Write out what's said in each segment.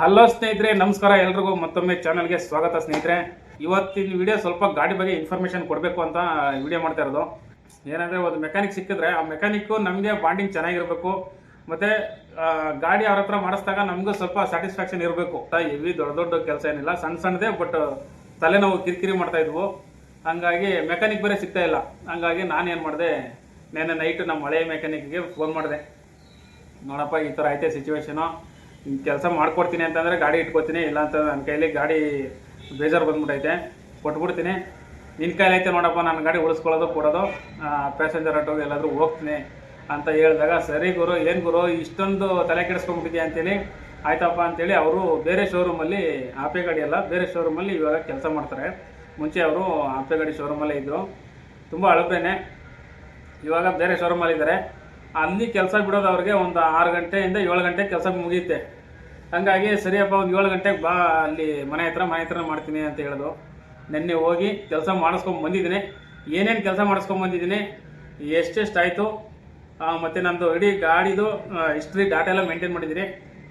Hello ಸ್ನೇಹಿತರೆ, ನಮಸ್ಕಾರ ಎಲ್ರಿಗೂ. ಮತ್ತೊಮ್ಮೆ ಚಾನಲ್ಗೆ ಸ್ವಾಗತ ಸ್ನೇಹಿತರೆ. ಇವತ್ತಿನ ವಿಡಿಯೋ ಸ್ವಲ್ಪ ಗಾಡಿ ಬಗ್ಗೆ ಇನ್ಫಾರ್ಮೇಷನ್ ಕೊಡಬೇಕು ಅಂತ ವಿಡಿಯೋ ಮಾಡ್ತಾ ಇರೋದು. ಏನಂದರೆ, ಒಂದು ಮೆಕ್ಯಾನಿಕ್ ಸಿಕ್ಕಿದ್ರೆ ಆ ಮೆಕ್ಯಾನಿಕ್ಕು ನಮಗೆ ಬಾಂಡಿಂಗ್ ಚೆನ್ನಾಗಿರಬೇಕು. ಮತ್ತು ಗಾಡಿ ಅವ್ರ ಹತ್ರ ಮಾಡಿಸ್ದಾಗ ನಮಗೂ ಸ್ವಲ್ಪ ಸ್ಯಾಟಿಸ್ಫ್ಯಾಕ್ಷನ್ ಇರಬೇಕು. ಹೆವಿ ದೊಡ್ಡ ದೊಡ್ಡ ಕೆಲಸ ಏನಿಲ್ಲ. ಸಣ್ಣ ಸಣ್ಣದೇ ಬಟ್ ತಲೆನೋವು ಕಿರಿಕಿರಿ ಮಾಡ್ತಾ ಇದ್ವು. ಹಂಗಾಗಿ ಮೆಕ್ಯಾನಿಕ್ ಬೇರೆ ಸಿಗ್ತಾ ಇಲ್ಲ. ಹಂಗಾಗಿ ನಾನು ಏನು ಮಾಡಿದೆ, ನೆನ್ನೆ ನೈಟು ನಮ್ಮ ಹಳೆಯ ಮೆಕ್ಯಾನಿಕ್ಗೆ ಫೋನ್ ಮಾಡಿದೆ. ನೋಡಪ್ಪ, ಈ ಥರ ಐತೆ ಸಿಚುವೇಶನು ಕೆಲಸ ಮಾಡ್ಕೊಡ್ತೀನಿ ಅಂತಂದರೆ ಗಾಡಿ ಇಟ್ಕೊತೀನಿ ಇಲ್ಲ ಅಂತ ನನ್ನ ಕೈಲಿ ಗಾಡಿ ಬೇಜಾರು ಬಂದ್ಬಿಟ್ಟೈತೆ ಕೊಟ್ಬಿಡ್ತೀನಿ. ನಿನ್ನ ಕೈಲಿ ಐತೆ ನೋಡಪ್ಪ ನನ್ನ ಗಾಡಿ ಉಳಿಸ್ಕೊಳ್ಳೋದು, ಕೊಡೋದು ಪ್ಯಾಸೆಂಜರ್ ಆಟೋಗೆ ಎಲ್ಲಾದರೂ ಹೋಗ್ತೀನಿ ಅಂತ ಹೇಳಿದಾಗ, ಸರಿ ಗುರು, ಏನು ಗುರು, ಇಷ್ಟೊಂದು ತಲೆ ಕೆಡಿಸ್ಕೊಂಡ್ಬಿಟ್ಟಿದ್ಯಾ ಅಂತೇಳಿ, ಆಯ್ತಪ್ಪ ಅಂತೇಳಿ ಅವರು ಬೇರೆ ಶೋರೂಮಲ್ಲಿ ಆಪೆ ಗಾಡಿ ಅಲ್ಲ, ಬೇರೆ ಶೋರೂಮಲ್ಲಿ ಇವಾಗ ಕೆಲಸ ಮಾಡ್ತಾರೆ. ಮುಂಚೆ ಅವರು ಆಪೆ ಗಾಡಿ ಶೋರೂಮಲ್ಲೇ ಇದ್ದರು ತುಂಬ ಅಳಬೇನೆ ಇವಾಗ ಬೇರೆ ಶೋರೂಮಲ್ಲಿದ್ದಾರೆ ಅಲ್ಲಿ ಕೆಲಸ ಬಿಡೋದು ಅವ್ರಿಗೆ ಒಂದು ಆರು ಗಂಟೆಯಿಂದ ಏಳು ಗಂಟೆ ಕೆಲಸ ಮುಗಿಯುತ್ತೆ. ಹಂಗಾಗಿ ಸರಿಯಪ್ಪ, ಒಂದು ಏಳು ಗಂಟೆಗೆ ಬಾ, ಅಲ್ಲಿ ಮನೆ ಹತ್ರ ಮನೆ ಹತ್ರ ಮಾಡ್ತೀನಿ ಅಂತ ಹೇಳಿದ್ರು ನಿನ್ನೆ ಹೋಗಿ ಕೆಲಸ ಮಾಡಿಸ್ಕೊಂಡು ಬಂದಿದ್ದೀನಿ. ಏನೇನು ಕೆಲಸ ಮಾಡಿಸ್ಕೊಂಡು ಬಂದಿದ್ದೀನಿ, ಎಷ್ಟೆಷ್ಟು ಆಯಿತು ಮತ್ತು ನಮ್ಮದು ಇಡೀ ಗಾಡಿದು ಹಿಸ್ಟ್ರಿ ಡಾಟಾ ಎಲ್ಲ ಮೇಂಟೈನ್ ಮಾಡಿದ್ದೀನಿ.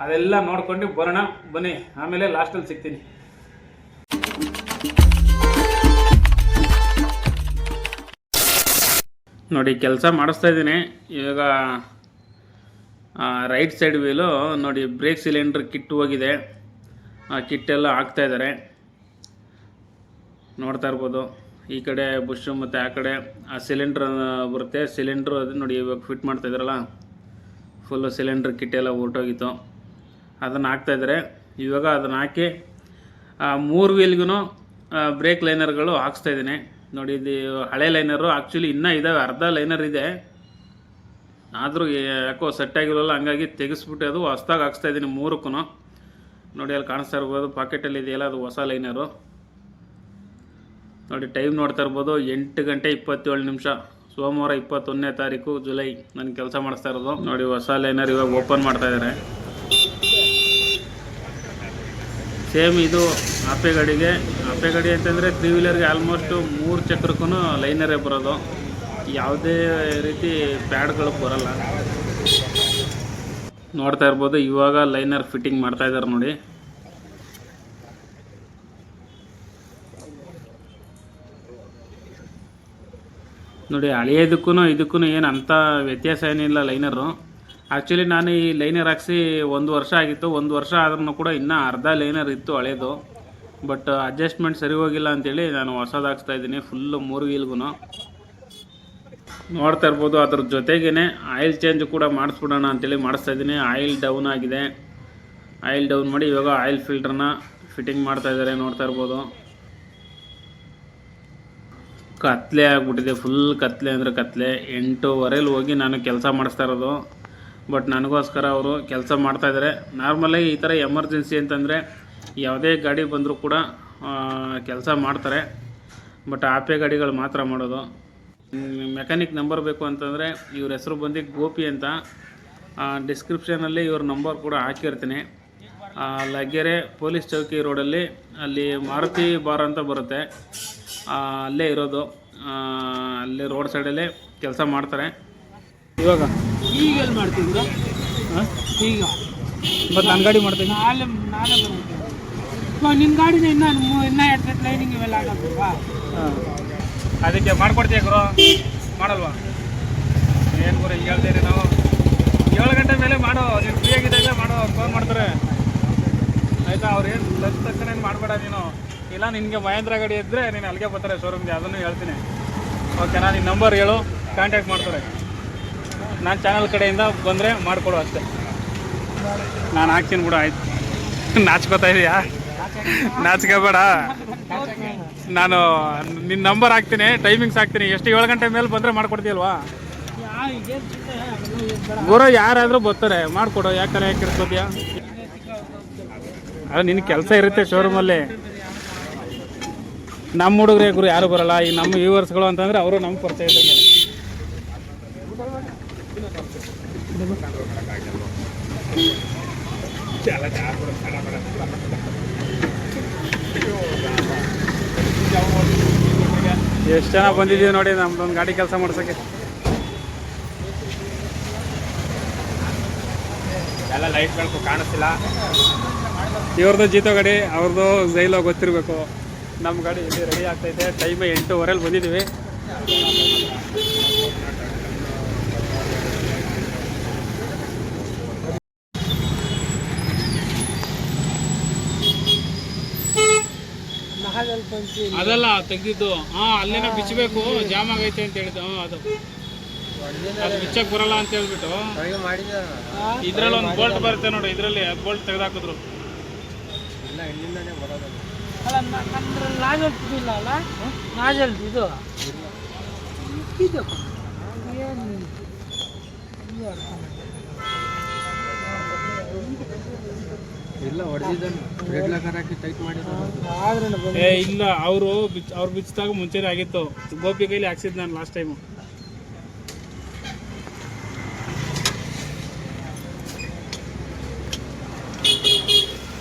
ಅದೆಲ್ಲ ನೋಡ್ಕೊಂಡು ಬರೋಣ, ಬನ್ನಿ. ಆಮೇಲೆ ಲಾಸ್ಟಲ್ಲಿ ಸಿಗ್ತೀನಿ. ನೋಡಿ, ಕೆಲಸ ಮಾಡಿಸ್ತಾ ಇದ್ದೀನಿ. ಇವಾಗ ರೈಟ್ ಸೈಡ್ ವೀಲು ನೋಡಿ ಬ್ರೇಕ್ ಸಿಲಿಂಡ್ರ್ ಕಿಟ್ ಹೋಗಿದೆ. ಆ ಕಿಟ್ ಎಲ್ಲ ಹಾಕ್ತಾ ಇದ್ದಾರೆ. ನೋಡ್ತಾ ಇರ್ಬೋದು. ಈ ಕಡೆ ಬುಷ್ ಮತ್ತು ಆ ಕಡೆ ಆ ಸಿಲಿಂಡ್ರ್ ಬರುತ್ತೆ. ಸಿಲಿಂಡ್ರ್ ಅದು ನೋಡಿ ಇವಾಗ ಫಿಟ್ ಮಾಡ್ತಾ ಇದ್ದಾರಲ್ಲ? ಫುಲ್ಲು ಸಿಲಿಂಡ್ರ್ ಕಿಟ್ ಎಲ್ಲ ಹೊರ್ಟೋಗಿತ್ತು ಅದನ್ನು ಹಾಕ್ತಾಯಿದ್ದಾರೆ ಇವಾಗ ಅದನ್ನು ಹಾಕಿ, ಆ, ಮೂರು ವೀಲ್ಗೂ ಬ್ರೇಕ್ ಲೈನರ್ಗಳು ಹಾಕ್ಸ್ತಾ ಇದ್ದೀನಿ. ನೋಡಿ, ಇದು ಹಳೆ ಲೈನರು ಆ್ಯಕ್ಚುಲಿ ಇನ್ನೂ ಇದ್ದಾವೆ ಅರ್ಧ ಲೈನರ್ ಇದೆ. ಆದರೂ ಯಾಕೋ ಸೆಟ್ ಆಗಿರೋಲ್ಲ, ಹಂಗಾಗಿ ತೆಗೆಸ್ಬಿಟ್ಟು ಅದು ಹೊಸ್ದಾಗಿ ಹಾಕ್ಸ್ತಾ ಇದ್ದೀನಿ ಮೂರಕ್ಕೂ ನೋಡಿ ಅಲ್ಲಿ ಕಾಣಿಸ್ತಾ ಇರ್ಬೋದು ಪಾಕೆಟಲ್ಲಿ ಇದೆಯಲ್ಲ, ಅದು ಹೊಸ ಲೈನರು ನೋಡಿ ಟೈಮ್ ನೋಡ್ತಾ ಇರ್ಬೋದು, ಎಂಟು ಗಂಟೆ ಇಪ್ಪತ್ತೇಳು ನಿಮಿಷ. ಸೋಮವಾರ ಇಪ್ಪತ್ತೊಂದನೇ ತಾರೀಕು, ಜುಲೈ ನಾನು ಕೆಲಸ ಮಾಡಿಸ್ತಾ ಇರೋದು. ನೋಡಿ ಹೊಸ ಲೈನರ್ ಇವಾಗ ಓಪನ್ ಮಾಡ್ತಾ ಇದ್ದಾರೆ ಸೇಮ್ ಇದು ಆಪೆ ಗಾಡಿಗೆ ಆಪೆ ಗಾಡಿ ಅಂತಂದರೆ ತ್ರೀ ವೀಲರ್ಗೆ ಆಲ್ಮೋಸ್ಟು ಮೂರು ಚಕ್ರಕ್ಕೂ ಲೈನರೇ ಬರೋದು. ಯಾವುದೇ ರೀತಿ ಪ್ಯಾಡ್ಗಳು ಬರಲ್ಲ. ನೋಡ್ತಾ ಇರ್ಬೋದು, ಇವಾಗ ಲೈನರ್ ಫಿಟ್ಟಿಂಗ್ ಮಾಡ್ತಾ ಇದ್ದಾರೆ ನೋಡಿ. ನೋಡಿ ಹಳೆಯದಕ್ಕೂ ಇದಕ್ಕೂ ಏನು ಅಂಥ ವ್ಯತ್ಯಾಸ ಏನಿಲ್ಲ ಲೈನರು. ಆ್ಯಕ್ಚುಲಿ ನಾನು ಈ ಲೈನರ್ ಹಾಕ್ಸಿ ಒಂದು ವರ್ಷ ಆಗಿತ್ತು. ಒಂದು ವರ್ಷ ಆದ್ರೂ ಕೂಡ ಇನ್ನೂ ಅರ್ಧ ಲೈನರ್ ಇತ್ತು ಹಳೇದು ಬಟ್, ಅಡ್ಜಸ್ಟ್ಮೆಂಟ್ ಸರಿ ಹೋಗಿಲ್ಲ ಅಂತೇಳಿ ನಾನು ಹೊಸದು ಹಾಕ್ಸ್ತಾ ಇದ್ದೀನಿ, ಫುಲ್ಲು ಮೂರು ವೀಲ್ಗೂ ನೋಡ್ತಾ ಇರ್ಬೋದು, ಅದ್ರ ಜೊತೆಗೇ ಆಯಿಲ್ ಚೇಂಜ್ ಕೂಡ ಮಾಡಿಸ್ಬಿಡೋಣ ಅಂತೇಳಿ ಮಾಡಿಸ್ತಾ ಇದ್ದೀನಿ. ಆಯಿಲ್ ಡೌನ್ ಆಗಿದೆ. ಆಯಿಲ್ ಡೌನ್ ಮಾಡಿ ಇವಾಗ ಆಯಿಲ್ ಫಿಲ್ಟ್ರನ್ನ ಫಿಟ್ಟಿಂಗ್ ಮಾಡ್ತಾ ಇದ್ದಾರೆ ನೋಡ್ತಾ ಇರ್ಬೋದು. ಕತ್ಲೆ ಆಗಿಬಿಟ್ಟಿದೆ, ಫುಲ್ ಕತ್ಲೆ ಅಂದರೆ ಕತ್ಲೆ. ಎಂಟೂವರೆಲಿ ಹೋಗಿ ನಾನು ಕೆಲಸ ಮಾಡಿಸ್ತಾ ಇರೋದು. ಬಟ್ ನನಗೋಸ್ಕರ ಅವರು ಕೆಲಸ ಮಾಡ್ತಾಯಿದ್ದಾರೆ ನಾರ್ಮಲಾಗಿ ಈ ಥರ ಎಮರ್ಜೆನ್ಸಿ ಅಂತಂದರೆ ಯಾವುದೇ ಗಾಡಿ ಬಂದರೂ ಕೂಡ ಕೆಲಸ ಮಾಡ್ತಾರೆ. ಬಟ್ ಆಪೆ ಗಾಡಿಗಳು ಮಾತ್ರ ಮಾಡೋದು. ಮೆಕ್ಯಾನಿಕ್ ನಂಬರ್ ಬೇಕು ಅಂತಂದರೆ ಇವ್ರ ಹೆಸರು ಬಂದು ಗೋಪಿ ಅಂತ. ಡಿಸ್ಕ್ರಿಪ್ಷನಲ್ಲಿ ಇವ್ರ ನಂಬರ್ ಕೂಡ ಹಾಕಿರ್ತೀನಿ. ಲಗ್ಗೆರೆ ಪೊಲೀಸ್ ಚೌಕಿ ರೋಡಲ್ಲಿ ಅಲ್ಲಿ ಮಾರುತಿ ಬಾರ್ ಅಂತ ಬರುತ್ತೆ. ಅಲ್ಲೇ ಇರೋದು. ಅಲ್ಲೇ ರೋಡ್ ಸೈಡಲ್ಲೇ ಕೆಲಸ ಮಾಡ್ತಾರೆ. ಇವಾಗ? ಈಗ ಎಲ್ಲಿ ಮಾಡ್ತಿದ್ರ ಈಗ? ನನ್ನ ಗಾಡಿ ಮಾಡ್ತೀನಿ. ನಾಳೆ ನಾಳೆ ಬರುತ್ತೆ. ನಿನ್ನ ಗಾಡಿನ ಇನ್ನೂ ಇನ್ನೂ ಎರಡು ಲೈನಿಂಗ್ ಇವೆಲ್ಲ ಆಗಲ್ವಾ? ಅದಕ್ಕೆ ಮಾಡ್ಕೊಡ್ತೀಯ ಗುರು? ಮಾಡಲ್ವಾ? ಏನು ಗುರು ಈಗ ಹೇಳ್ತೀರಿ ನಾವು? ಏಳು ಗಂಟೆ ಮೇಲೆ ಮಾಡೋ, ನೀನು ಫ್ರೀ ಆಗಿದ್ದಾಗ ಮಾಡೋ ಫೋನ್ ಮಾಡ್ತಾರೆ. ಆಯಿತಾ, ಅವ್ರು ಏನು ಲಂಚ್ ತಕ್ಷಣ ಏನು ಮಾಡಬೇಡ ನೀನು? ಇಲ್ಲ, ನಿನಗೆ ಮಹೇಂದ್ರ ಗಾಡಿ ಇದ್ದರೆ ನೀನು ಅಲ್ಲಿಗೆ ಬರ್ತಾರೆ ಶೋರೂಮ್ಗೆ ಅದನ್ನು ಹೇಳ್ತೀನಿ. ಓಕೆನಾ ನಿನ್ನ ನಂಬರ್ ಹೇಳು ಕಾಂಟ್ಯಾಕ್ಟ್ ಮಾಡ್ತಾರೆ. ನಾನು ಚಾನಲ್ ಕಡೆಯಿಂದ ಬಂದರೆ ಮಾಡಿಕೊಡು ಅಷ್ಟೇ. ನಾನು ಹಾಕ್ತೀನಿ ಬಿಡು, ಆಯ್ತು. ನಾಚ್ಕೋತಾ ಇದೆಯಾ? ನಾಚ್ಕೋಬೇಡ. ನಾನು ನಿನ್ನ ನಂಬರ್ ಹಾಕ್ತೀನಿ ಟೈಮಿಂಗ್ಸ್ ಹಾಕ್ತೀನಿ. ಎಷ್ಟು ಏಳು ಗಂಟೆ ಮೇಲೆ ಬಂದರೆ ಮಾಡ್ಕೊಡ್ತೀಯಲ್ವಾ? ಗುರು ಯಾರಾದರೂ ಬರ್ತಾರೆ, ಮಾಡಿಕೊಡು. ಯಾಕಲ್ಲ ಯಾಕೆ ಇರ್ಕೋದ್ಯಾ ಅದು ನಿನ್ನ ಕೆಲಸ ಇರುತ್ತೆ ಶೋರೂಮಲ್ಲಿ ನಮ್ಮ ಹುಡುಗರೇ ಗುರು ಯಾರು ಬರಲ್ಲ. ಈ ನಮ್ಮ ವ್ಯೂವರ್ಸ್ಗಳು ಅಂತಂದರೆ ಅವರು ನಮ್ಗೆ ಪರಿಚಯ ಇದ್ದಂಗೆ. ಎಷ್ಟು ಜನ ಬಂದಿದೀವಿ ನೋಡಿ ನಮ್ದೊಂದು ಗಾಡಿ ಕೆಲಸ ಮಾಡ್ಸೋಕ್ಕೆ. ಎಲ್ಲ ಲೈಟ್ಗಳು ಕಾಣಿಸ್ತಿಲ್ಲ. ಇವ್ರದ್ದು ಜೀತೋ ಗಾಡಿ ಅವ್ರದ್ದು ಜೈಲೋ ಗೊತ್ತಿರಬೇಕು. ನಮ್ಮ ಗಾಡಿ ಇಲ್ಲಿ ರೆಡಿ ಆಗ್ತೈತೆ. ಟೈಮ್ ಎಂಟೂವರೆಲಿ ಬಂದಿದ್ದೀವಿ. ಅದಲ್ಲ ತೆಗ್ದಿದ್ದು. ಹಾ ಅಲ್ಲೇನೋ ಬಿಚ್ಚಬೇಕು ಜಾಮ್ ಆಗೈತೆ ಅಂತ ಹೇಳಿದ್ದು. ಅದು. ಅದು ಬಿಚ್ಚಕ್ ಬರಲ್ಲ ಅಂತ ಹೇಳ್ಬಿಟ್ಟು. ಇದ್ರಲ್ಲಿ ಒಂದು ಬೋಲ್ಟ್ ಬರುತ್ತೆ ನೋಡಿ ಇದರಲ್ಲಿ ಅದು ಬೋಲ್ಟ್ ತೆಗೆದಾಕಿದ್ರು. ಅಲ್ಲ ನಾಜಲ್ ಇಲ್ಲ ಅಲ್ಲ? ನಾಜಲ್ ಇದು? ಇದು? ಏನು ಇದು ಅರ್ಥ ಮಾಡ್ಲಿಲ್ಲ. ಇಲ್ಲ ಹೊಡೆದಿದ್ದಾನೆ ರೆಡ್ ಲಕರ್ ಹಾಕಿ ಟೈಟ್ ಮಾಡಿದ್ದಾನೆ ಆದ್ರೂ ಬಂದು ಏ ಇಲ್ಲ ಅವರು ಬಿಚ್ ಅವ್ರು ಬಿಚ್ಚಿದಾಗ ಮುಂಚೆನೇ ಆಗಿತ್ತು. ಗೋಪಿ ಕೈಲಿ ಹಾಕ್ಸಿದ್ ನಾನು ಲಾಸ್ಟ್ ಟೈಮು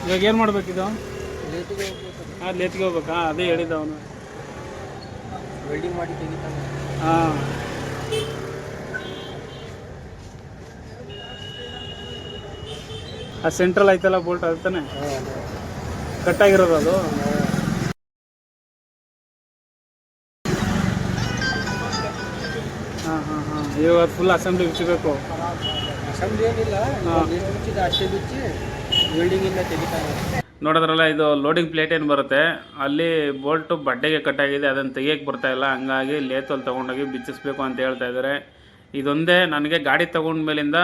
ಇವಾಗ ಏನು ಮಾಡ್ಬೇಕು ಇದು? ಹಾಂ ಲೇತ್ಗೆ ಹೋಗ್ಬೇಕಾ? ಅದೇ ಹೇಳಿದ್ದ ಅವನು. ವೆಲ್ಡಿಂಗ್ ಮಾಡಿ ತೆಗಿತಾನೆ. ಹಾಂ. ಆ ಸೆಂಟ್ರಲ್ ಐತಲ್ಲ ಬೋಲ್ಟ್ ಅದು ತಾನೆ? ಕಟ್ ಆಗಿರೋದು ಅದು. ಹಾಂ ಹಾಂ ಹಾಂ. ಇವಾಗ ಫುಲ್ ಅಸೆಂಬ್ಲಿ ಬಿಚ್ಚಬೇಕು ಅಸೆಂಬ್ಲಿ ಏನಿಲ್ಲ ಬಿಚ್ಚಿದೆ ಅಷ್ಟೇ ಬಿಚ್ಚಿ ತೆಗಿತಾನೆ ನೋಡಿದ್ರಲ್ಲ ಇದು ಲೋಡಿಂಗ್ ಪ್ಲೇಟ್ ಏನು ಬರುತ್ತೆ? ಅಲ್ಲಿ ಬೋಲ್ಟು ಬಡ್ಡೆಗೆ ಕಟ್ಟಾಗಿದೆ ಅದನ್ನು ತೆಗಿಯಕ್ಕೆ ಬರ್ತಾ ಇಲ್ಲ. ಹಂಗಾಗಿ ಲೇತಲ್ಲಿ ತೊಗೊಂಡೋಗಿ ಬಿಚ್ಚಿಸ್ಬೇಕು ಅಂತ ಹೇಳ್ತಾ ಇದ್ದಾರೆ ಇದೊಂದೇ ನನಗೆ ಗಾಡಿ ತೊಗೊಂಡ ಮೇಲಿಂದ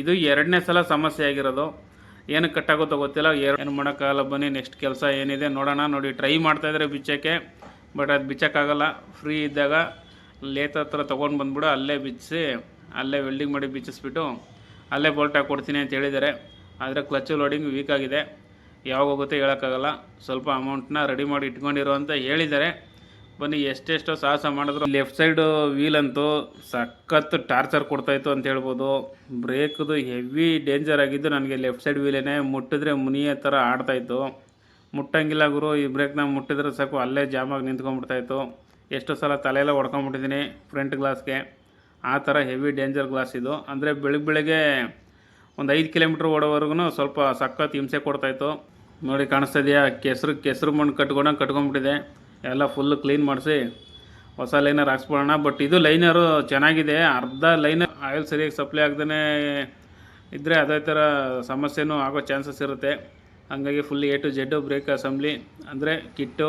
ಇದು ಎರಡನೇ ಸಲ ಸಮಸ್ಯೆ ಆಗಿರೋದು. ಏನಕ್ಕೆ ಕಟ್ಟಾಗುತ್ತೋ ಗೊತ್ತಿಲ್ಲ. ಏನು ಮಾಡೋಕ್ಕಾಗಲ್ಲ ಬನ್ನಿ ನೆಕ್ಸ್ಟ್ ಕೆಲಸ ಏನಿದೆ ನೋಡೋಣ. ನೋಡಿ ಟ್ರೈ ಮಾಡ್ತಾಯಿದ್ರೆ ಬಿಚ್ಚೋಕ್ಕೆ ಬಟ್ ಅದು ಬಿಚ್ಚೋಕ್ಕಾಗಲ್ಲ. ಫ್ರೀ ಇದ್ದಾಗ ಲೇತ ಹತ್ರ ತೊಗೊಂಡು ಬಂದ್ಬಿಡು, ಅಲ್ಲೇ ಬಿಚ್ಚಿಸಿ ಅಲ್ಲೇ ವೆಲ್ಡಿಂಗ್ ಮಾಡಿ ಬಿಚ್ಚಿಸ್ಬಿಟ್ಟು, ಅಲ್ಲೇ ಬೋಲ್ಟ್ ಹಾಕ್ಕೊಡ್ತೀನಿ ಅಂತ ಹೇಳಿದ್ದಾರೆ. ಆದರೆ ಕ್ಲಚ್ ಲೋಡಿಂಗ್ ವೀಕ್ ಆಗಿದೆ. ಯಾವಾಗ ಹೋಗುತ್ತೆ ಹೇಳೋಕ್ಕಾಗಲ್ಲ. ಸ್ವಲ್ಪ ಅಮೌಂಟ್ನ ರೆಡಿ ಮಾಡಿ ಇಟ್ಕೊಂಡಿರೋ ಅಂತ ಹೇಳಿದ್ದಾರೆ. ಬನ್ನಿ, ಎಷ್ಟೆಷ್ಟೋ ಸಾಹಸ ಮಾಡಿದ್ರು. ಲೆಫ್ಟ್ ಸೈಡು ವೀಲ್ ಅಂತೂ ಸಖತ್ ಟಾರ್ಚರ್ ಕೊಡ್ತಾಯಿತ್ತು ಅಂತ ಹೇಳ್ಬೋದು. ಬ್ರೇಕ್ದು ಹೆವಿ ಡೇಂಜರ್ ಆಗಿದ್ದು ನನಗೆ ಲೆಫ್ಟ್ ಸೈಡ್ ವೀಲೇನೆ ಮುಟ್ಟಿದ್ರೆ ಮುನಿಯ ಥರ ಆಡ್ತಾಯಿತ್ತು ಮುಟ್ಟಂಗಿಲ್ಲ ಗುರು, ಈ ಬ್ರೇಕ್ನ ಮುಟ್ಟಿದ್ರೆ ಸಾಕು, ಅಲ್ಲೇ ಜಾಮಾಗಿ ನಿಂತ್ಕೊಂಡ್ಬಿಡ್ತಾಯಿತ್ತು ಎಷ್ಟೋ ಸಲ ತಲೆಯೆಲ್ಲ ಹೊಡ್ಕೊಂಬಿಟ್ಟಿದ್ದೀನಿ ಫ್ರಂಟ್ ಗ್ಲಾಸ್ಗೆ. ಆ ಥರ ಹೆವಿ ಡೇಂಜರ್ ಗ್ಲಾಸ್ ಇದು. ಅಂದರೆ ಬೆಳಗ್ಗೆ ಬೆಳಗ್ಗೆ ಒಂದು ಐದು ಕಿಲೋಮೀಟ್ರ್ ಓಡೋವರೆಗೂ ಸ್ವಲ್ಪ ಸಖತ್ ಹಿಂಸೆ ಕೊಡ್ತಾಯಿತ್ತು ನೋಡಿ, ಕಾಣಿಸ್ತಾ ಇದೆಯಾ? ಕೆಸರು ಕೆಸರು ಮಣ್ಣು ಕಟ್ಕೊಂಡಂಗೆ ಕಟ್ಕೊಂಡ್ಬಿಟ್ಟಿದೆ. ಎಲ್ಲ ಫುಲ್ ಕ್ಲೀನ್ ಮಾಡಿಸಿ ಹೊಸ ಲೈನರ್ ಹಾಕ್ಸ್ಬಿಡೋಣ ಬಟ್ ಇದು ಲೈನರು ಚೆನ್ನಾಗಿದೆ. ಅರ್ಧ ಲೈನರ್ ಆಯಿಲ್ ಸರಿಯಾಗಿ ಸಪ್ಲೈ ಆಗದೇ ಇದ್ದರೆ ಅದೇ ಥರ ಸಮಸ್ಯೆನೂ ಆಗೋ ಚಾನ್ಸಸ್ ಇರುತ್ತೆ. ಹಾಗಾಗಿ full A to Z brake assembly ಅಂದರೆ ಕಿಟ್ಟು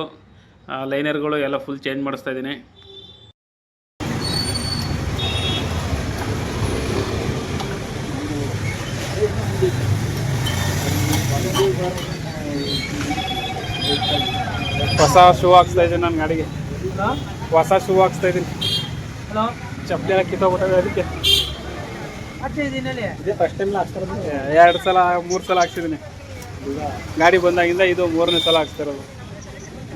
ಲೈನರ್ಗಳು ಎಲ್ಲ ಫುಲ್ ಚೇಂಜ್ ಮಾಡಿಸ್ತಾ ಇದ್ದೀನಿ. ಹೊಸ ಶೂ ಹಾಕ್ಸ್ತಾ ಇದ್ದೀನಿ ನನ್ನ ಗಾಡಿಗೆ. ಹೊಸ ಶೂ ಹಾಕ್ಸ್ತಾ ಇದ್ದೀನಿ. ಚಪ್ಪಲಿ ಎಲ್ಲ ಕಿತ್ತೋಗ್ಬಿಟ್ಟಿದೆ ಅದಕ್ಕೆ. ಅಷ್ಟೇ ಇದೇ ಫಸ್ಟ್ ಟೈಮ್ ಹಾಕ್ತಾರ ಎರಡು ಸಲ ಮೂರು ಸಲ ಹಾಕ್ಸಿದ್ದೀನಿ. ಗಾಡಿ ಬಂದಾಗಿಂದ ಇದು ಮೂರನೇ ಸಲ ಹಾಕ್ಸ್ತಿರೋದು.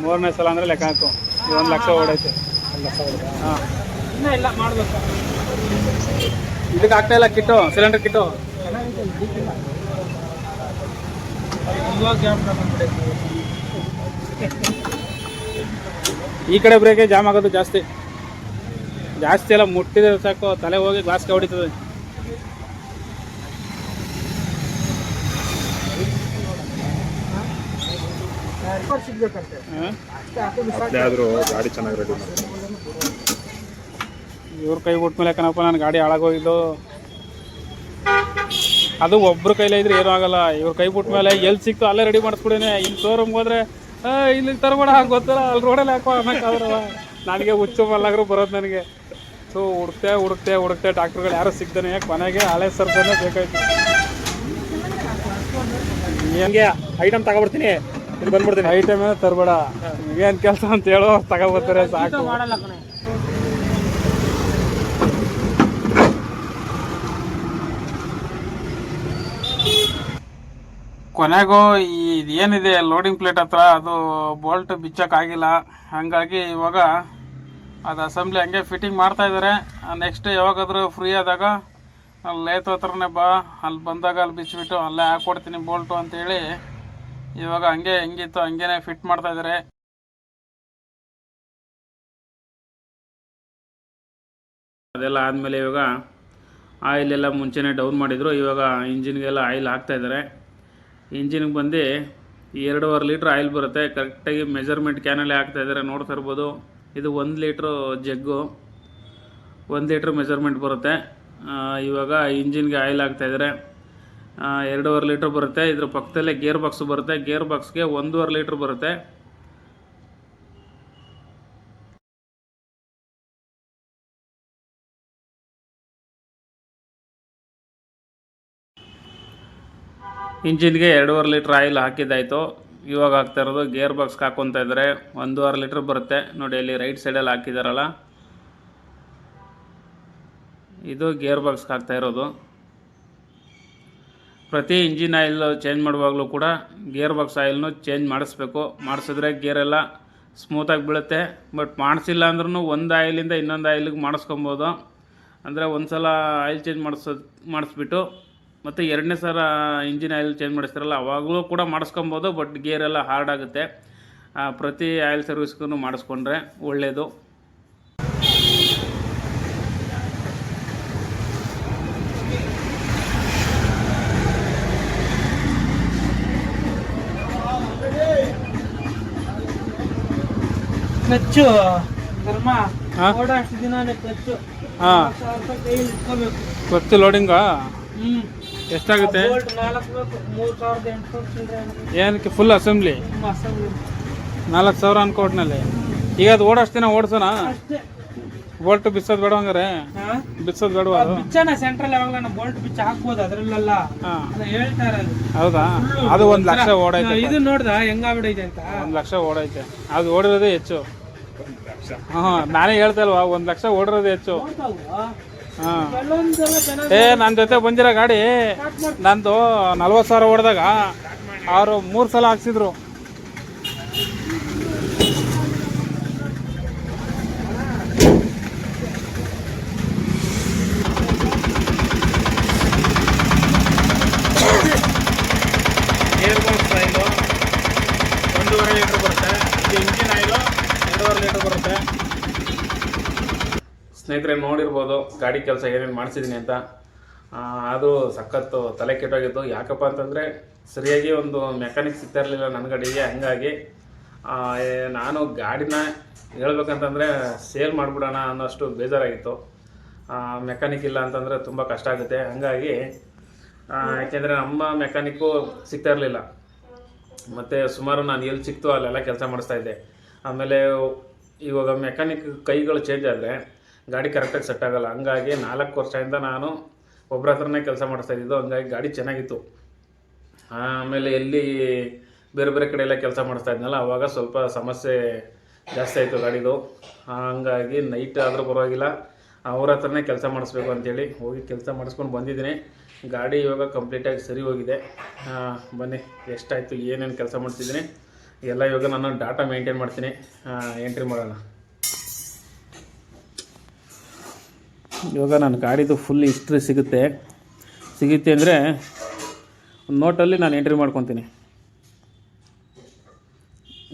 ಮೂರನೇ ಸಲ ಅಂದರೆ ಲೆಕ್ಕ ಹಾಕು. ಒಂದು ಲಕ್ಷ ಓಡೈತೆ. ಹಾಂ. ಇನ್ನೂ ಇಲ್ಲ ಮಾಡ್ಬೇಕು. ಇದಕ್ಕೆ ಆಗ್ತಾ ಇಲ್ಲ ಕಿಟ್ಟು ಸಿಲಿಂಡರ್ ಕಿಟ್ಟು ಇವಾಗ ಈ ಕಡೆ ಬ್ರೇಕೆ ಜಾಮ್ ಆಗೋದು ಜಾಸ್ತಿ. ಜಾಸ್ತಿ ಎಲ್ಲ ಮುಟ್ಟಿದ್ರೆ ಸಾಕು ತಲೆ ಹೋಗಿ ಗ್ಲಾಸ್ಗೆ ಹೊಡಿತದೆ. ಗಾಡಿ ಚೆನ್ನಾಗಿ ರೆಡಿ ಇವ್ರ ಕೈ ಬಿಟ್ಮೇಲೆ ಕಣಪ್ಪ ನಾನು ಗಾಡಿ ಹಾಳಾಗೋಗಿದ್ದು ಅದು ಒಬ್ರು ಕೈಲೇ ಇದ್ರೆ ಏನೂ ಆಗಲ್ಲ. ಇವ್ರ ಕೈ ಬಿಟ್ಮೇಲೆ ಎಲ್ಲಿ ಸಿಕ್ತು ಅಲ್ಲೇ ರೆಡಿ ಮಾಡಿಸ್ಬಿಡೇನೆ ಇನ್ನು ಶೋರೂಮ್ಗೆ ಹೋದ್ರೆ ಇಲ್ಲಿ ತರಬೇಡ ಗೊತ್ತಲ್ಲ. ಅಲ್ಲಿ ರೋಡಲ್ಲಿ ಹಾಕೋ ಅನ್ನೋಕ್ಕಾದ್ರಲ್ಲ ನನಗೆ ಹುಚ್ಚು ಮಲ್ಲಾಗ್ರು ಬರೋದು ನನಗೆ. ಸೊ ಹುಡುಕ್ತೆ ಹುಡುಕ್ತೆ ಹುಡುಕ್ತೆ. ಡಾಕ್ಟ್ರುಗಳು ಯಾರು ಸಿಗ್ತಾನೆ ಕೊನೆಗೆ ಹಳೆ ಸರ್ಜನೆ ಬೇಕಾಯ್ತು. ಹಂಗೆ ಐಟಮ್ ತಗೊಬಿಡ್ತೀನಿ ಇಲ್ಲಿ ಬಂದ್ಬಿಡ್ತೀನಿ. ಐಟಮ್ ತರಬೇಡ. ಏನು ಕೆಲಸ ಅಂತ ಹೇಳೋ ತಗೊಬರ್ತಾರೆ ಸಾಕು. ಕೊನೆಗೂ ಈ ಏನಿದೆ ಲೋಡಿಂಗ್ ಪ್ಲೇಟ್ ಹತ್ರ, ಅದು ಬೋಲ್ಟ್ ಬಿಚ್ಚಕ್ಕಾಗಿಲ್ಲ ಹಾಗಾಗಿ ಇವಾಗ ಅದು ಅಸೆಂಬ್ಲಿ ಹಂಗೆ ಫಿಟ್ಟಿಂಗ್ ಮಾಡ್ತಾ ಇದ್ದಾರೆ ನೆಕ್ಸ್ಟ್ ಯಾವಾಗಾದರೂ ಫ್ರೀ ಆದಾಗ ಅಲ್ಲಿ ಲೇತ್ ಹತ್ರನೇ ಬಾ. ಅಲ್ಲಿ ಬಂದಾಗ ಅಲ್ಲಿ ಬಿಚ್ಚಿಬಿಟ್ಟು ಅಲ್ಲೇ ಹಾಕ್ಕೊಡ್ತೀನಿ ಬೋಲ್ಟು ಅಂತೇಳಿ. ಇವಾಗ ಹಂಗೆ ಹೆಂಗಿತ್ತು ಹಂಗೇನೆ ಫಿಟ್ ಮಾಡ್ತಾ ಇದ್ದಾರೆ ಅದೆಲ್ಲ ಆದಮೇಲೆ ಇವಾಗ ಆಯಿಲ್ ಎಲ್ಲ ಮುಂಚೆನೇ ಡೌನ್ ಮಾಡಿದರು. ಇವಾಗ ಇಂಜಿನ್ಗೆಲ್ಲ ಆಯಿಲ್ ಹಾಕ್ತಾ ಇದ್ದಾರೆ ಇಂಜಿನ್ಗೆ ಬಂದು ಎರಡೂವರೆ ಲೀಟ್ರ್ ಆಯಿಲ್ ಬರುತ್ತೆ. ಕರೆಕ್ಟಾಗಿ ಮೆಜರ್ಮೆಂಟ್ ಕ್ಯಾನಲ್ಲಿ ಹಾಕ್ತಾ ಇದ್ದಾರೆ ನೋಡ್ತಾ ಇರ್ಬೋದು. ಇದು ಒಂದು ಲೀಟ್ರು ಜಗ್ಗು ಒಂದು ಲೀಟ್ರ್ ಮೆಜರ್ಮೆಂಟ್ ಬರುತ್ತೆ. ಇವಾಗ ಇಂಜಿನ್ಗೆ ಆಯಿಲ್ ಹಾಕ್ತಾ ಇದ್ದಾರೆ. ಆ, ಎರಡೂವರೆ ಲೀಟ್ರ್ ಬರುತ್ತೆ. ಇದ್ರ ಪಕ್ಕದಲ್ಲೇ ಗೇರ್ ಬಾಕ್ಸ್ ಬರುತ್ತೆ. ಗೇರ್ ಬಾಕ್ಸ್ಗೆ ಒಂದೂವರೆ ಲೀಟ್ರ್ ಬರುತ್ತೆ. ಇಂಜಿನ್ಗೆ ಎರಡೂವರೆ ಲೀಟ್ರ್ ಆಯಿಲ್ ಹಾಕಿದ್ದಾಯಿತು. ಇವಾಗ ಹಾಕ್ತಾ ಇರೋದು ಗೇರ್ ಬಾಕ್ಸ್ಗೆ ಹಾಕ್ಕೊತಾ ಇದ್ದಾರೆ ಒಂದೂವರೆ ಲೀಟ್ರ್ ಬರುತ್ತೆ. ನೋಡಿ, ಅಲ್ಲಿ ರೈಟ್ ಸೈಡಲ್ಲಿ ಹಾಕಿದಾರಲ್ಲ. ಇದು ಗೇರ್ ಬಾಕ್ಸ್ಗೆ ಹಾಕ್ತಾ ಇರೋದು. ಪ್ರತಿ ಇಂಜಿನ್ ಆಯಿಲ್ ಚೇಂಜ್ ಮಾಡುವಾಗಲೂ ಕೂಡ ಗೇರ್ ಬಾಕ್ಸ್ ಆಯಿಲ್ನು ಚೇಂಜ್ ಮಾಡಿಸ್ಬೇಕು. ಮಾಡಿಸಿದ್ರೆ ಗೇರೆಲ್ಲ ಸ್ಮೂತಾಗಿ ಬೀಳುತ್ತೆ. ಬಟ್ ಮಾಡಿಸಿಲ್ಲ ಅಂದ್ರೂ ಒಂದು ಆಯಿಲಿಂದ ಇನ್ನೊಂದು ಆಯಿಲಿಗೆ ಮಾಡಿಸ್ಕೊಬೋದು. ಅಂದರೆ ಒಂದು ಸಲ ಆಯಿಲ್ ಚೇಂಜ್ ಮಾಡಿಸೋದು, ಮಾಡಿಸ್ಬಿಟ್ಟು ಮತ್ತು ಎರಡನೇ ಸಲ ಇಂಜಿನ್ ಆಯಿಲ್ ಚೇಂಜ್ ಮಾಡಿಸ್ತಾರಲ್ಲ ಅವಾಗಲೂ ಕೂಡ ಮಾಡಿಸ್ಕೊಬೋದು ಬಟ್ ಗೇರೆಲ್ಲ ಹಾರ್ಡ್ ಆಗುತ್ತೆ. ಪ್ರತಿ ಆಯಿಲ್ ಸರ್ವಿಸ್ಗೂ ಮಾಡಿಸ್ಕೊಂಡ್ರೆ ಒಳ್ಳೆಯದು ಕ್ಲಚ್ಚು ಧರ್ಮ ದಿನಾನೇ ಕ್ಲಚ್ಚು? ಹಾಂ ಫಸ್ಟ್ ಲೋಡಿಂಗಾ ಹ್ಮ್. ಎಷ್ಟಾಗುತ್ತೆ? ಏನಕ್ಕೆ ಫುಲ್ ಅಸೆಂಬ್ಲಿ ನಾಲ್ಕು ಸಾವಿರ ಅನ್ಕೋಟ್ನಲ್ಲಿ. ಈಗ ಅದು ಓಡೋಷ್ಟು ದಿನ ಓಡಿಸೋಣ ಬೋಲ್ಟ್ ಬಿಚ್ಚೋದು ಬೇಡ ಹಂಗಾರೆ? ಹಾ? ಬಿಚ್ಚೋದು ಬೇಡವಾ ಆ ಅದು? ಬಿಚ್ಚನ ಸೆಂಟ್ರಲ್ ಯಾವಾಗಲ ಬೋಲ್ಟ್ ಬಿಚ್ಚ ಹಾಕ್ಬೋದು ಅದ್ರಲ್ಲೆಲ್ಲ. ಹೌದಾ? ಅದು ಒಂದು ಲಕ್ಷ ಓಡೈತೆ ಇದು ನೋಡ್ದ ಹೆಂಗಾಗ್ಬಿಡೈತೆ ಅಂತ? ಒಂದು ಲಕ್ಷ ಓಡೈತೆ. ಅದು ಓಡಿರೋದೇ ಹೆಚ್ಚು. ಹಾಂ ನಾನೇ ಹೇಳ್ತಲ್ವಾ ಒಂದು ಲಕ್ಷ ಓಡಿರೋದೇ ಹೆಚ್ಚು. ಏ ನನ್ನ ಜೊತೆ ಬಂದಿರೋ ಗಾಡಿ ನಂದು ನಲ್ವತ್ತು ಸಾವಿರ ಹೊಡೆದಾಗ ಅವರು ಮೂರು ಸಲ ಹಾಕ್ಸಿದ್ರು ಗೇರ್ ಬಾಕ್ಸ್ ಆಯಿಲು ಒಂದೂವರೆ ಲೀಟ್ರ್ ಬರುತ್ತೆ ಇದು ಇಂಜಿನ್ ಆಯಿಲು ಎರಡೂವರೆ ಲೀಟ್ರ್ ಬರುತ್ತೆ ಸ್ನೇಹಿತರೆ, ನೋಡಿರ್ಬೋದು, ಗಾಡಿ ಕೆಲಸ ಏನೇನು ಮಾಡಿಸಿದ್ದೀನಿ ಅಂತ. ಅದು ಸಖತ್ತು ತಲೆ ಕೆಟ್ಟೋಗಿತ್ತು. ಯಾಕಪ್ಪ ಅಂತಂದರೆ, ಸರಿಯಾಗಿ ಒಂದು ಮೆಕ್ಯಾನಿಕ್ ಸಿಗ್ತಾ ಇರಲಿಲ್ಲ ನನ್ನ ಗಾಡಿಗೆ, ಹಂಗಾಗಿ ನಾನು ಗಾಡಿನ ಹೇಳ್ಬೇಕಂತಂದರೆ ಸೇಲ್ ಮಾಡಿಬಿಡೋಣ ಅನ್ನೋಷ್ಟು ಬೇಜಾರಾಗಿತ್ತು. ಮೆಕ್ಯಾನಿಕ್ ಇಲ್ಲ ಅಂತಂದರೆ ತುಂಬ ಕಷ್ಟ ಆಗುತ್ತೆ. ಹಂಗಾಗಿ ಯಾಕೆಂದರೆ ನಮ್ಮ ಮೆಕ್ಯಾನಿಕ್ಕು ಸಿಗ್ತಾ ಇರಲಿಲ್ಲ. ಮತ್ತು ಸುಮಾರು ನಾನು ಎಲ್ಲಿ ಸಿಕ್ತು, ಅಲ್ಲೆಲ್ಲ ಕೆಲಸ ಮಾಡಿಸ್ತಾ ಇದ್ದೆ. ಆಮೇಲೆ, ಇವಾಗ ಮೆಕ್ಯಾನಿಕ್ ಕೈಗಳು ಚೇಂಜ್ ಆದರೆ ಗಾಡಿ ಕರೆಕ್ಟಾಗಿ ಸೆಟ್ ಆಗೋಲ್ಲ. ಹಂಗಾಗಿ ನಾಲ್ಕು ವರ್ಷದಿಂದ ನಾನು ಒಬ್ಬರ ಹತ್ರನೇ ಕೆಲಸ ಮಾಡಿಸ್ತಾ ಇದ್ದಿದ್ದು. ಹಂಗಾಗಿ ಗಾಡಿ ಚೆನ್ನಾಗಿತ್ತು. ಆಮೇಲೆ ಎಲ್ಲಿ ಬೇರೆ ಬೇರೆ ಕಡೆ ಎಲ್ಲ ಕೆಲಸ ಮಾಡಿಸ್ತಾ ಇದ್ನಲ್ಲ, ಅವಾಗ ಸ್ವಲ್ಪ ಸಮಸ್ಯೆ ಜಾಸ್ತಿ ಆಯಿತು ಗಾಡಿದು. ಹಂಗಾಗಿ ನೈಟ್ ಆದರೂ ಪರವಾಗಿಲ್ಲ. ಅವ್ರ ಹತ್ರನೇ ಕೆಲಸ ಮಾಡಿಸ್ಬೇಕು ಅಂಥೇಳಿ ಹೋಗಿ ಕೆಲಸ ಮಾಡಿಸ್ಕೊಂಡು ಬಂದಿದ್ದೀನಿ. ಗಾಡಿ ಇವಾಗ ಕಂಪ್ಲೀಟಾಗಿ ಸರಿ ಹೋಗಿದೆ. ಬನ್ನಿ, ಎಷ್ಟಾಯಿತು, ಏನೇನು ಕೆಲಸ ಮಾಡ್ತಿದ್ದೀನಿ. ಎಲ್ಲ ಇವಾಗ ನಾನು ಡಾಟಾ ಮೇಂಟೈನ್ ಮಾಡ್ತೀನಿ. ಎಂಟ್ರಿ ಮಾಡೋಣ. ಇವಾಗ ನನ್ನ ಗಾಡಿದು ಫುಲ್ ಹಿಸ್ಟ್ರಿ ಸಿಗುತ್ತೆ. ಸಿಗುತ್ತೆ ಅಂದರೆ ನೋಟಲ್ಲಿ ನಾನು ಎಂಟ್ರಿ ಮಾಡ್ಕೊತೀನಿ.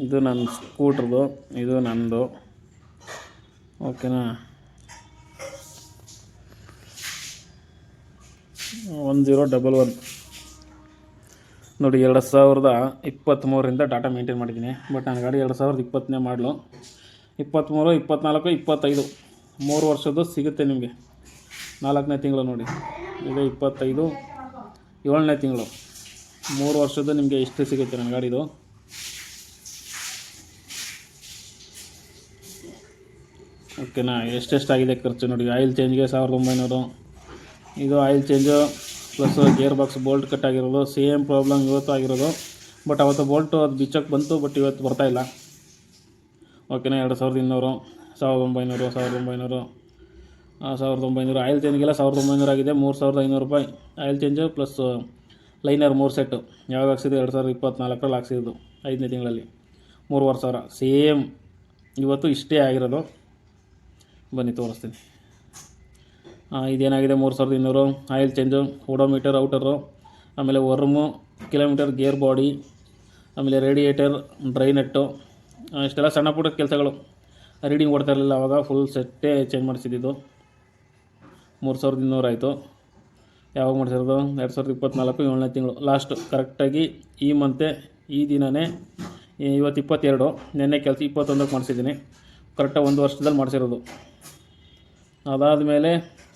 ಇದು ನನ್ನ ಸ್ಕೂಟ್ರದು ಇದು ನನ್ನದು ಓಕೆನಾ ಒನ್ ಜೀರೋ ಡಬಲ್ ಒನ್ ನೋಡಿ, ಎರಡು ಸಾವಿರದ ಇಪ್ಪತ್ತ್ಮೂರರಿಂದ ಡಾಟಾ ಮೇಂಟೈನ್ ಮಾಡಿದ್ದೀನಿ. ಬಟ್ ನನ್ನ ಗಾಡಿ ಎರಡು ಸಾವಿರದ ಇಪ್ಪತ್ತನೇ ಮಾಡಲು ಇಪ್ಪತ್ತ್ಮೂರು ಇಪ್ಪತ್ತ್ನಾಲ್ಕು ಇಪ್ಪತ್ತೈದು. ಮೂರು ವರ್ಷದ್ದು ಸಿಗುತ್ತೆ ನಿಮಗೆ. ನಾಲ್ಕನೇ ತಿಂಗಳು ನೋಡಿ. ಈಗ ಇಪ್ಪತ್ತೈದು. ಏಳನೇ ತಿಂಗಳು. ಮೂರು ವರ್ಷದ್ದು ನಿಮಗೆ ಇಷ್ಟು ಸಿಗುತ್ತೆ ನನ್ನ ಗಾಡಿದು. ಓಕೆನಾ ಎಷ್ಟೆಷ್ಟಾಗಿದೆ ಖರ್ಚು ನೋಡಿ. ಆಯಿಲ್ ಚೇಂಜ್ಗೆ ಸಾವಿರದ ಒಂಬೈನೂರು. ಇದು oil change plus gear box bolt cut ಆಗಿರೋದು. ಸೇಮ್ ಪ್ರಾಬ್ಲಮ್ ಇವತ್ತು ಆಗಿರೋದು. ಬಟ್ ಅವತ್ತು ಬೋಲ್ಟು ಅದು ಬಿಚ್ಚಕ್ಕೆ ಬಂತು ಬಟ್ ಇವತ್ತು ಬರ್ತಾ ಇಲ್ಲ. ಓಕೆನಾ ಎರಡು ಸಾವಿರದ ಇನ್ನೂರು. ಸಾವಿರದ ಒಂಬೈನೂರು ಸಾವಿರದ ಒಂಬೈನೂರು ಸಾವಿರದ ಒಂಬೈನೂರು ಆಯಿಲ್ ಚೇಂಜ್ಗೆಲ್ಲ ಸಾವಿರದ ಒಂಬೈನೂರು ಆಗಿದೆ, ಮೂರು ಸಾವಿರದ ಐನೂರು ರೂಪಾಯಿ ಆಯಿಲ್ ಚೇಂಜು ಪ್ಲಸ್ ಲೈನರ್ ಮೂರು ಸೆಟ್ಟು ಯಾವಾಗ ಹಾಕ್ಸಿದ್ದು ಎರಡು ಸಾವಿರದ ಇಪ್ಪತ್ತ್ನಾಲ್ಕರಲ್ಲಿ ಹಾಕ್ಸಿದ್ದು, ಐದನೇ ತಿಂಗಳಲ್ಲಿ. ಮೂರುವರೆ ಸಾವಿರ. ಸೇಮ್ ಇವತ್ತು ಇಷ್ಟೇ ಆಗಿರೋದು. ಬನ್ನಿ, ತೋರಿಸ್ತೀನಿ. ಇದೇನಾಗಿದೆ? ಮೂರು ಸಾವಿರದ ಇನ್ನೂರು. ಆಯಿಲ್ ಚೇಂಜು ಓಡೋಮೀಟರ್ ಔಟರು ಆಮೇಲೆ ವರ್ಮು ಕಿಲೋಮೀಟರ್ ಗೇರ್ ಬಾಡಿ ಆಮೇಲೆ ರೇಡಿಯೇಟರ್ ಡ್ರೈನೆಟ್ಟು ಇಷ್ಟೆಲ್ಲ ಸಣ್ಣ ಪುಟ್ಟ ಕೆಲಸಗಳು. ರೀಡಿಂಗ್ ಕೊಡ್ತಾ ಇರಲಿಲ್ಲ ಅವಾಗ ಫುಲ್ ಸೆಟ್ಟೇ ಚೇಂಜ್ ಮಾಡಿಸಿದ್ದು. ಮೂರು ಸಾವಿರದ ಇನ್ನೂರು ಆಯಿತು. ಯಾವಾಗ ಮಾಡಿಸಿರೋದು? ಎರಡು ಸಾವಿರದ ಇಪ್ಪತ್ತ್ನಾಲ್ಕು ಏಳನೇ ತಿಂಗಳು. ಲಾಸ್ಟು ಕರೆಕ್ಟಾಗಿ ಈ ಮಂತೆ ಈ ದಿನವೇ ಇವತ್ತು ಇಪ್ಪತ್ತೆರಡು. ನಿನ್ನೆ ಕೆಲಸ ಇಪ್ಪತ್ತೊಂದಕ್ಕೆ ಮಾಡಿಸಿದ್ದೀನಿ. ಕರೆಕ್ಟಾಗಿ ಒಂದು ವರ್ಷದಲ್ಲಿ ಮಾಡಿಸಿರೋದು. ಅದಾದಮೇಲೆ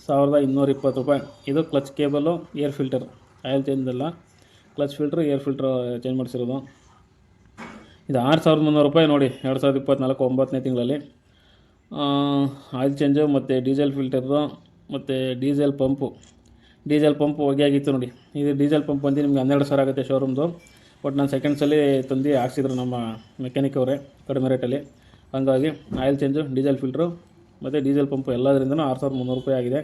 ಸಾವಿರದ ಇನ್ನೂರ ಇಪ್ಪತ್ತು ರೂಪಾಯಿ. ಇದು clutch cable air filter oil change ಅಲ್ಲ clutch filter air filter change ಮಾಡಿಸಿರೋದು. ಇದು ಆರು ಸಾವಿರದ ಮುನ್ನೂರು ರೂಪಾಯಿ ನೋಡಿ, ಎರಡು ಸಾವಿರದ ಇಪ್ಪತ್ತ್ನಾಲ್ಕು ಒಂಬತ್ತನೇ ತಿಂಗಳಲ್ಲಿ. ಆಯಿಲ್ ಚೇಂಜು ಮತ್ತು ಡೀಸೆಲ್ ಫಿಲ್ಟರು ಮತ್ತು ಡೀಸೆಲ್ ಪಂಪು ಡೀಸೆಲ್ ಪಂಪ್ ಹೊಗೆ ಆಗಿತ್ತು ನೋಡಿ. ಇದು ಡೀಸೆಲ್ ಪಂಪ್ ಬಂದು ನಿಮ್ಗೆ ಹನ್ನೆರಡು ಸಾವಿರ ಆಗುತ್ತೆ ಶೋರೂಮ್ದು ಬಟ್ ನಾನು ಸೆಕೆಂಡ್ಸಲ್ಲಿ ತಂದು ಹಾಕ್ಸಿದ್ರು ನಮ್ಮ ಮೆಕ್ಯಾನಿಕ್ ಅವರೇ, ಕಡಿಮೆ ರೇಟಲ್ಲಿ ಹಂಗಾಗಿ ಆಯಿಲ್ ಚೇಂಜು ಡೀಸೆಲ್ ಫಿಲ್ಟ್ರು ಮತ್ತು ಡೀಸೆಲ್ ಪಂಪು ಎಲ್ಲದರಿಂದನೂ ಆರು ಸಾವಿರದ ಮುನ್ನೂರು ರೂಪಾಯಿ ಆಗಿದೆ.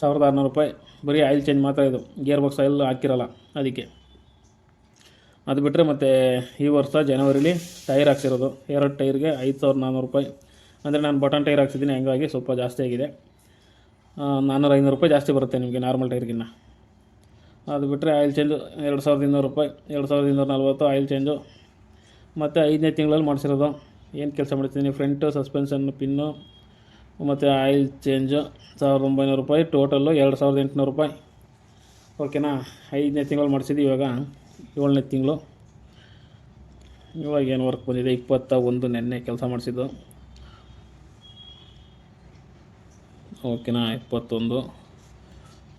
ಸಾವಿರದ ಆರುನೂರು ರೂಪಾಯಿ. ಬರೀ ಆಯಿಲ್ ಚೇಂಜ್ ಮಾತ್ರ ಇದು. ಗೇರ್ ಬಾಕ್ಸ್ ಆಯಿಲ್ ಹಾಕಿರಲ್ಲ ಅದಕ್ಕೆ. ಅದು ಬಿಟ್ಟರೆ ಮತ್ತು ಈ ವರ್ಷ ಜನವರಿಲಿ ಟೈರ್ ಹಾಕ್ಸಿರೋದು. ಎರಡು ಟೈರ್ಗೆ ಐದು ಸಾವಿರದ ನಾನ್ನೂರು ರೂಪಾಯಿ. ಅಂದರೆ ನಾನು ಬಟನ್ ಟೈರ್ ಹಾಕ್ಸಿದ್ದೀನಿ, ಹಂಗಾಗಿ ಸ್ವಲ್ಪ ಜಾಸ್ತಿ ಆಗಿದೆ. ನಾನ್ನೂರು ಐನೂರು ರೂಪಾಯಿ ಜಾಸ್ತಿ ಬರುತ್ತೆ ನಿಮಗೆ ನಾರ್ಮಲ್ ಟೈರ್ಗಿನ್ನ. ಅದು ಬಿಟ್ಟರೆ ಆಯಿಲ್ ಚೇಂಜು ಎರಡು ಸಾವಿರದ ಇನ್ನೂರು ರೂಪಾಯಿ, ಎರಡು ಸಾವಿರದ ಇನ್ನೂರ ನಲ್ವತ್ತು ಆಯಿಲ್ ಚೇಂಜು. ಮತ್ತು ಐದನೇ ತಿಂಗಳಲ್ಲಿ ಮಾಡಿಸಿರೋದು. ಏನು ಕೆಲಸ ಮಾಡ್ತಿದ್ದೀನಿ, ಫ್ರಂಟು ಸಸ್ಪೆನ್ಷನ್ ಪಿನ್ನು, ಮತ್ತು ಆಯಿಲ್ ಚೇಂಜು, ಸಾವಿರದ ಒಂಬೈನೂರು ರೂಪಾಯಿ ಟೋಟಲ್ಲು ಎರಡು ಸಾವಿರದ ಎಂಟುನೂರು ರೂಪಾಯಿ. ಓಕೆನಾ? ಐದನೇ ತಿಂಗಳು ಮಾಡಿಸಿದ್ದು ಇವಾಗ, ಏಳನೇ ತಿಂಗಳು. ಇವಾಗ ಏನು ವರ್ಕ್ ಬಂದಿದೆ, ಇಪ್ಪತ್ತ ಒಂದು ನೆನ್ನೆ ಕೆಲಸ ಮಾಡಿಸಿದ್ದು. ಓಕೆನಾ, ಇಪ್ಪತ್ತೊಂದು.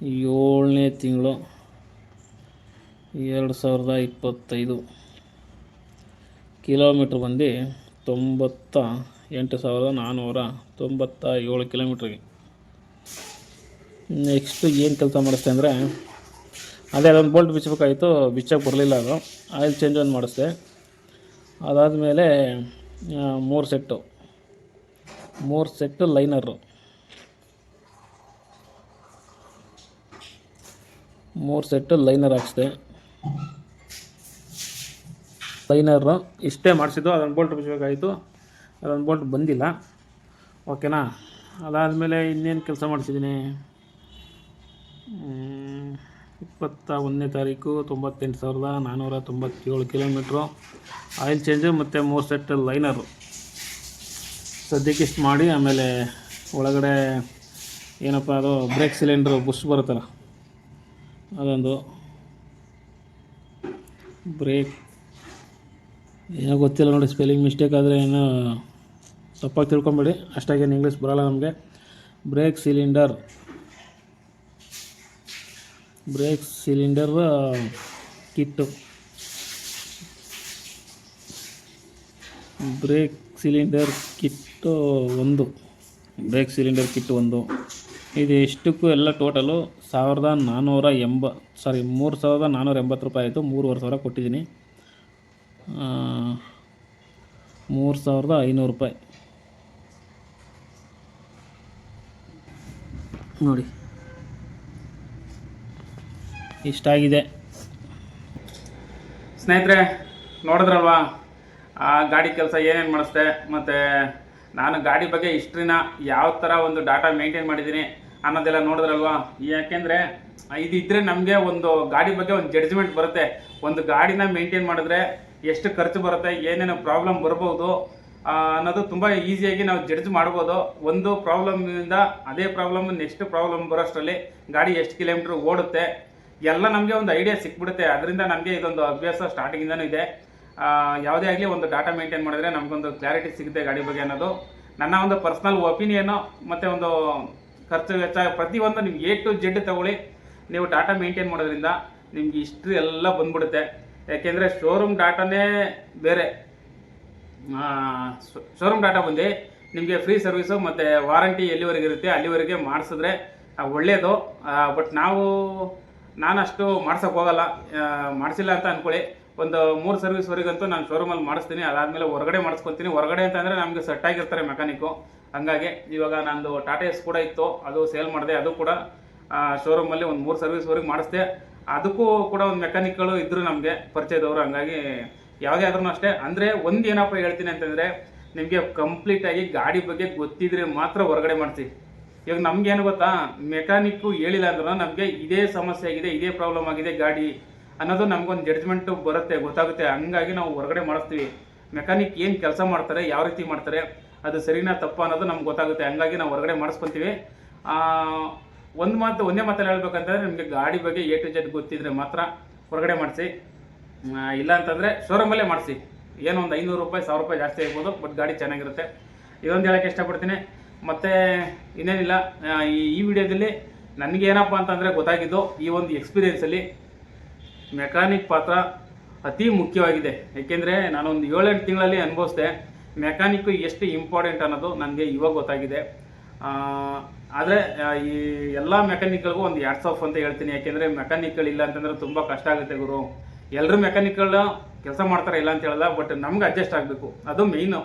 ಏಳನೇ ತಿಂಗಳು, ಎರಡು ಸಾವಿರದ ಇಪ್ಪತ್ತೈದು. ಕಿಲೋಮೀಟ್ರ್ ಬಂದು ತೊಂಬತ್ತ ಎಂಟು ಸಾವಿರದ ನಾನ್ನೂರ ತೊಂಬತ್ತ ಏಳು ಕಿಲೋಮೀಟ್ರಿಗೆ. ನೆಕ್ಸ್ಟು ಏನು ಕೆಲಸ ಮಾಡಿಸ್ತೆ ಅಂದರೆ, ಅದೇ ಅದೊಂದು ಬೋಲ್ಟ್ ಬಿಚ್ಚಬೇಕಾಗಿತ್ತು ಬಿಚ್ಚಕ್ಕೆ ಬರಲಿಲ್ಲ ಅದು. ಆಯಿಲ್ ಚೇಂಜ್ ಒಂದು ಮಾಡಿಸ್ದೆ. ಅದಾದಮೇಲೆ ಮೂರು ಸೆಟ್ಟು. ಮೂರು ಸೆಟ್ಟು ಲೈನರು. ಮೂರು ಸೆಟ್ಟು ಲೈನರ್ ಹಾಕ್ಸಿದೆ. ಲೈನರು ಇಷ್ಟೇ ಮಾಡಿಸಿದ್ದು, ಅದೊಂದು ಬೋಲ್ಟ್ ಬಿಸಬೇಕಾಯಿತು. ಅದೊಂದು ಬೋಲ್ಟ್ ಬಂದಿಲ್ಲ. ಓಕೆನಾ ಅದಾದಮೇಲೆ ಇನ್ನೇನು ಕೆಲಸ ಮಾಡಿಸಿದ್ದೀನಿ ಇಪ್ಪತ್ತ ಒಂದನೇ ತಾರೀಕು ತೊಂಬತ್ತೆಂಟು ಸಾವಿರದ ನಾನ್ನೂರ ತೊಂಬತ್ತೇಳು ಕಿಲೋಮೀಟ್ರು. ಆಯಿಲ್ ಚೇಂಜು ಮತ್ತು ಮೂರು ಸೆಟ್ ಲೈನರು ಸದ್ಯಕ್ಕೆ ಇಷ್ಟು ಮಾಡಿ, ಆಮೇಲೆ ಒಳಗಡೆ ಏನಪ್ಪ ಅದು ಬ್ರೇಕ್ ಸಿಲಿಂಡ್ರು ಬುಷ್ ಬರುತ್ತಲ್ಲ. ಅದೊಂದು ಬ್ರೇಕ್. ಏನೋ ಗೊತ್ತಿಲ್ಲ ನೋಡಿ, ಸ್ಪೆಲ್ಲಿಂಗ್ ಮಿಸ್ಟೇಕ್ ಆದರೆ ಏನೋ ತಪ್ಪಾಗಿ ತಿಳ್ಕೊಬೇಡಿ. ಅಷ್ಟಾಗೇನು ಇಂಗ್ಲೀಷ್ ಬರೋಲ್ಲ ನಮಗೆ. Brake cylinder. Brake cylinder kit. Brake cylinder kit ಒಂದು. ಬ್ರೇಕ್ ಸಿಲಿಂಡರ್ ಕಿಟ್ಟು ಒಂದು. ಇದು ಇಷ್ಟಕ್ಕೂ ಎಲ್ಲ ಟೋಟಲು ಸಾವಿರದ ನಾನ್ನೂರ ಎಂಬ ಸಾರಿ ಮೂರು ಸಾವಿರದ ನಾನ್ನೂರ ಎಂಬತ್ತು ರೂಪಾಯಿ ಆಯಿತು. ಮೂರುವರೆ ಸಾವಿರ ಕೊಟ್ಟಿದ್ದೀನಿ. ಮೂರು ಸಾವಿರದ ಐನೂರು ರೂಪಾಯಿ. ನೋಡಿ. ಇಷ್ಟಾಗಿದೆ. ಸ್ನೇಹಿತರೆ, ನೋಡಿದ್ರಲ್ವಾ? ಆ ಗಾಡಿ ಕೆಲಸ ಏನೇನು ಮಾಡಿಸ್ದೆ? ಮತ್ತು ನಾನು ಗಾಡಿ ಬಗ್ಗೆ ಹಿಸ್ಟ್ರಿನ ಯಾವ ಥರ ಒಂದು ಡಾಟಾ ಮೇಂಟೈನ್ ಮಾಡಿದ್ದೀನಿ? ಅನ್ನೋದೆಲ್ಲ ನೋಡಿದ್ರಲ್ವಾ? ಯಾಕೆಂದರೆ ಇದಿದ್ದರೆ ನಮಗೆ ಒಂದು ಗಾಡಿ ಬಗ್ಗೆ ಒಂದು ಜಡ್ಜ್ಮೆಂಟ್ ಬರುತ್ತೆ. ಒಂದು ಗಾಡಿನ ಮೇಂಟೈನ್ ಮಾಡಿದ್ರೆ ಎಷ್ಟು ಖರ್ಚು ಬರುತ್ತೆ, ಏನೇನು ಪ್ರಾಬ್ಲಮ್ ಬರ್ಬೋದು ಅನ್ನೋದು ತುಂಬ ಈಸಿಯಾಗಿ ನಾವು ಜಡ್ಜ್ ಮಾಡ್ಬೋದು. ಒಂದು ಪ್ರಾಬ್ಲಮ್ನಿಂದ ಅದೇ ಪ್ರಾಬ್ಲಮ್ ನೆಕ್ಸ್ಟ್ ಪ್ರಾಬ್ಲಮ್ ಬರೋಷ್ಟರಲ್ಲಿ ಗಾಡಿ ಎಷ್ಟು ಕಿಲೋಮೀಟ್ರ್ ಓಡುತ್ತೆ, ಎಲ್ಲ ನಮಗೆ ಒಂದು ಐಡಿಯಾ ಸಿಕ್ಬಿಡುತ್ತೆ. ಅದರಿಂದ ನಮಗೆ ಇದೊಂದು ಅಭ್ಯಾಸ ಸ್ಟಾರ್ಟಿಂಗಿಂದನೂ ಇದೆ. ಯಾವುದೇ ಆಗಲಿ ಒಂದು ಡಾಟಾ ಮೇಂಟೈನ್ ಮಾಡಿದ್ರೆ ನಮಗೊಂದು ಕ್ಲಾರಿಟಿ ಸಿಗುತ್ತೆ ಗಾಡಿ ಬಗ್ಗೆ ಅನ್ನೋದು. ನನ್ನ ಒಂದು ಪರ್ಸ್ನಲ್ ಒಪಿನಿಯನ್ನು ಮತ್ತು ಒಂದು ಖರ್ಚು ವೆಚ್ಚ, ಪ್ರತಿಯೊಂದು ನೀವು ಎ ಟು ಜೆಡ್ ತಗೊಳ್ಳಿ. ನೀವು ಡಾಟಾ ಮೇಂಟೈನ್ ಮಾಡೋದ್ರಿಂದ ನಿಮ್ಗೆ ಹಿಸ್ಟ್ರಿ ಎಲ್ಲ ಬಂದ್ಬಿಡುತ್ತೆ. ಯಾಕೆಂದರೆ ಶೋರೂಮ್ ಡಾಟಾನೇ ಬೇರೆ. ಶೋರೂಮ್ ಡಾಟಾ ಬಂದು ನಿಮಗೆ ಫ್ರೀ ಸರ್ವಿಸು ಮತ್ತು ವಾರಂಟಿ ಎಲ್ಲಿವರೆಗೆ ಇರುತ್ತೆ ಅಲ್ಲಿವರೆಗೆ ಮಾಡಿಸಿದ್ರೆ ಒಳ್ಳೆಯದು ಬಟ್ ನಾವು, ನಾನಷ್ಟು ಮಾಡ್ಸೋಕೆ ಹೋಗಲ್ಲ. ಮಾಡಿಸಿಲ್ಲ ಅಂತ ಅಂದ್ಕೊಳ್ಳಿ ಒಂದು ಮೂರು ಸರ್ವಿಸ್ವರೆಗಂತೂ ನಾನು ಶೋರೂಮಲ್ಲಿ ಮಾಡಿಸ್ತೀನಿ. ಅದಾದಮೇಲೆ ಹೊರಗಡೆ ಮಾಡಿಸ್ಕೊತೀನಿ. ಹೊರಗಡೆ ಅಂತಂದರೆ ನಮಗೆ ಸೆಟ್ ಆಗಿರ್ತಾರೆ ಮೆಕ್ಯಾನಿಕ್ಕು ಹಂಗಾಗಿ ಇವಾಗ ನಂದು ಟಾಟಾ ಎಸ್ ಕೂಡ ಇತ್ತು, ಅದು ಸೇಲ್ ಮಾಡಿದೆ, ಅದು ಕೂಡ ಶೋರೂಮಲ್ಲಿ ಒಂದು ಮೂರು ಸರ್ವಿಸ್ವರೆಗೆ ಮಾಡಿಸ್ದೆ. ಅದಕ್ಕೂ ಕೂಡ ಒಂದು ಮೆಕ್ಯಾನಿಕ್ಗಳು ಇದ್ದರು ನಮಗೆ ಪರಿಚಯದವರು, ಹಂಗಾಗಿ ಯಾವುದೇ ಆದ್ರೂ ಅಷ್ಟೇ. ಅಂದರೆ ಒಂದು ಏನಪ್ಪ ಹೇಳ್ತೀನಿ ಅಂತಂದರೆ, ನಿಮಗೆ ಕಂಪ್ಲೀಟಾಗಿ ಗಾಡಿ ಬಗ್ಗೆ ಗೊತ್ತಿದ್ರೆ ಮಾತ್ರ ಹೊರಗಡೆ ಮಾಡಿಸಿ. ಇವಾಗ ನಮಗೇನು ಗೊತ್ತಾ? ಮೆಕ್ಯಾನಿಕ್ಕು ಹೇಳಿಲ್ಲ ಅಂದ್ರೂ ನಮಗೆ ಇದೇ ಸಮಸ್ಯೆ ಆಗಿದೆ, ಇದೇ ಪ್ರಾಬ್ಲಮ್ ಆಗಿದೆ ಗಾಡಿ ಅನ್ನೋದು ನಮಗೊಂದು ಜಡ್ಜ್ಮೆಂಟು ಬರುತ್ತೆ, ಗೊತ್ತಾಗುತ್ತೆ. ಹಂಗಾಗಿ ನಾವು ಹೊರಗಡೆ ಮಾಡಿಸ್ತೀವಿ. ಮೆಕ್ಯಾನಿಕ್ ಏನು ಕೆಲಸ ಮಾಡ್ತಾರೆ, ಯಾವ ರೀತಿ ಮಾಡ್ತಾರೆ ಅದು ಸರಿನಾ ತಪ್ಪ ಅನ್ನೋದು ನಮ್ಗೆ ಗೊತ್ತಾಗುತ್ತೆ. ಹಂಗಾಗಿ ನಾವು ಹೊರಗಡೆ ಮಾಡಿಸ್ಕೊತೀವಿ. ಒಂದು ಮಾತು, ಒಂದೇ ಮಾತಲ್ಲಿ ಹೇಳ್ಬೇಕಂತಂದರೆ ನಿಮಗೆ ಗಾಡಿ ಬಗ್ಗೆ ಎ ಟು ಜೆಡ್ ಗೊತ್ತಿದ್ರೆ ಮಾತ್ರ ಹೊರಗಡೆ ಮಾಡಿಸಿ. ಇಲ್ಲ ಅಂತಂದರೆ ಶೋರೂಮಲ್ಲೇ ಮಾಡಿಸಿ. ಏನೋ ಒಂದು ಐನೂರು ರೂಪಾಯಿ, ಸಾವಿರ ರೂಪಾಯಿ ಜಾಸ್ತಿ ಆಗ್ಬೋದು ಬಟ್ ಗಾಡಿ ಚೆನ್ನಾಗಿರುತ್ತೆ. ಇದೊಂದು ಹೇಳೋಕ್ಕೆ ಇಷ್ಟಪಡ್ತೀನಿ. ಮತ್ತು ಇನ್ನೇನಿಲ್ಲ ಈ ವಿಡಿಯೋದಲ್ಲಿ ನನಗೆ ಏನಪ್ಪ ಅಂತಂದರೆ ಗೊತ್ತಾಗಿದ್ದು ಈ ಒಂದು ಎಕ್ಸ್ಪೀರಿಯೆನ್ಸಲ್ಲಿ ಮೆಕ್ಯಾನಿಕ್ ಪಾತ್ರ ಅತಿ ಮುಖ್ಯವಾಗಿದೆ. ಏಕೆಂದರೆ ನಾನೊಂದು ಏಳೆಂಟು ತಿಂಗಳಲ್ಲಿ ಅನುಭವಿಸಿದೆ. ಮೆಕ್ಯಾನಿಕ್ಕು ಎಷ್ಟು ಇಂಪಾರ್ಟೆಂಟ್ ಅನ್ನೋದು ನನಗೆ ಇವಾಗ ಗೊತ್ತಾಗಿದೆ. ಆದರೆ ಈ ಎಲ್ಲ ಮೆಕ್ಯಾನಿಕ್ಗಳಿಗೂ ಒಂದು ಎರಡು ಆಫ್ ಅಂತ ಹೇಳ್ತೀನಿ. ಯಾಕೆಂದರೆ ಮೆಕ್ಯಾನಿಕ್ಗಳಿಲ್ಲ ಅಂತಂದರೆ ತುಂಬ ಕಷ್ಟ ಆಗುತ್ತೆ ಗುರು. ಎಲ್ಲರೂ ಮೆಕ್ಯಾನಿಕ್ಗಳು ಕೆಲಸ ಮಾಡ್ತಾರೆ ಇಲ್ಲ ಅಂತ ಹೇಳಲ್ಲ, ಬಟ್ ನಮ್ಗೆ ಅಡ್ಜಸ್ಟ್ ಆಗಬೇಕು. ಅದು ಮೇಯ್ನು